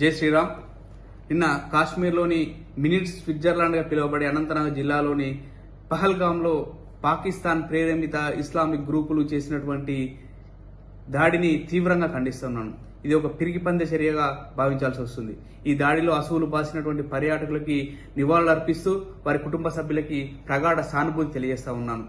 జై శ్రీరామ్. నిన్న కాశ్మీర్లోని మినిట్ స్విట్జర్లాండ్గా పిలువబడే అనంతనాగ్ జిల్లాలోని పహల్గాంలో పాకిస్తాన్ ప్రేరేపిత ఇస్లామిక్ గ్రూపులు చేసినటువంటి దాడిని తీవ్రంగా ఖండిస్తున్నాను. ఇది ఒక పిరిగి పందె చర్యగా భావించాల్సి వస్తుంది. ఈ దాడిలో అసువులు బాసినటువంటి పర్యాటకులకి నివాళులు అర్పిస్తూ వారి కుటుంబ సభ్యులకి ప్రగాఢ సానుభూతి తెలియజేస్తా ఉన్నాను.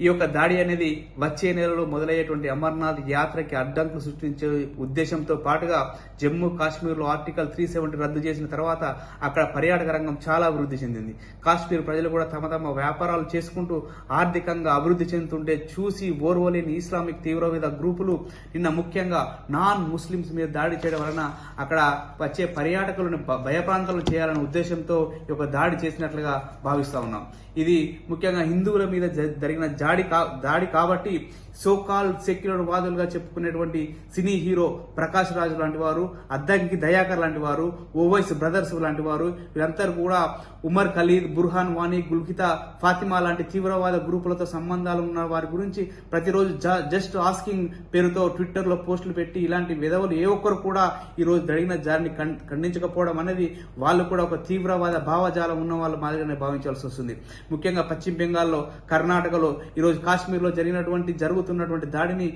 ఈ యొక్క దాడి అనేది వచ్చే నెలలో మొదలయ్యేటువంటి అమర్నాథ్ యాత్రకి అడ్డంకులు సృష్టించే ఉద్దేశంతో పాటుగా జమ్మూ కాశ్మీర్లో ఆర్టికల్ త్రీ సెవెంటీ రద్దు చేసిన తర్వాత అక్కడ పర్యాటక రంగం చాలా అభివృద్ధి చెందింది. కాశ్మీర్ ప్రజలు కూడా తమ తమ వ్యాపారాలు చేసుకుంటూ ఆర్థికంగా అభివృద్ధి చెందుతుంటే చూసి ఓర్వలేని ఇస్లామిక్ తీవ్రవాద గ్రూపులు నిన్న ముఖ్యంగా నాన్ ముస్లిమ్స్ మీద దాడి చేయడం వలన అక్కడ వచ్చే పర్యాటకులను భయప్రాంతాలను చేయాలనే ఉద్దేశంతో ఈ యొక్క దాడి చేసినట్లుగా భావిస్తా ఉన్నాం. ఇది ముఖ్యంగా హిందువుల మీద జ- జరిగిన దాడి కా దాడి కాబట్టి సోకాల్ సెక్యులర్ వాదులుగా చెప్పుకునేటువంటి సినీ హీరో ప్రకాష్ రాజు లాంటి వారు అద్దంకి దయాకర్ లాంటి వారు ఓవైస్ బ్రదర్స్ లాంటి వారు వీరందరూ కూడా ఉమర్ ఖలీద్ బుర్హాన్ వానీ గుల్కిత ఫాతిమా లాంటి తీవ్రవాద గ్రూపులతో సంబంధాలు ఉన్న వారి గురించి ప్రతిరోజు జ- జస్ట్ ఆస్కింగ్ పేరుతో ట్విట్టర్లో పోస్టులు పెట్టి ఇలాంటి విధవలు ఏ ఒక్కరు కూడా ఈ రోజు జరిగిన జారిని ఖండించకపోవడం అనేది వాళ్ళు కూడా ఒక తీవ్రవాద భావజాలం ఉన్న వాళ్ళు మాదిరిగానే భావించాల్సి వస్తుంది. ముఖ్యంగా పశ్చిమ బెంగాల్లో కర్ణాటకలో ఈరోజు కాశ్మీర్లో జరిగినటువంటి జరుగుతున్నటువంటి దాడిని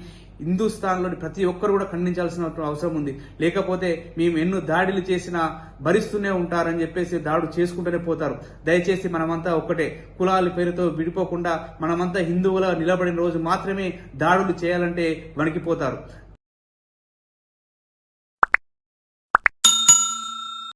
హిందుస్థాన్లోని ప్రతి ఒక్కరు కూడా ఖండించాల్సిన అవసరం ఉంది. లేకపోతే మేము ఎన్నో దాడులు చేసినా భరిస్తూనే ఉంటారని చెప్పేసి దాడులు చేసుకుంటూనే పోతారు. దయచేసి మనమంతా ఒక్కటే. కులాల పేరుతో విడిపోకుండా మనమంతా హిందువుల నిలబడిన రోజు మాత్రమే దాడులు చేయాలంటే వణికిపోతారు.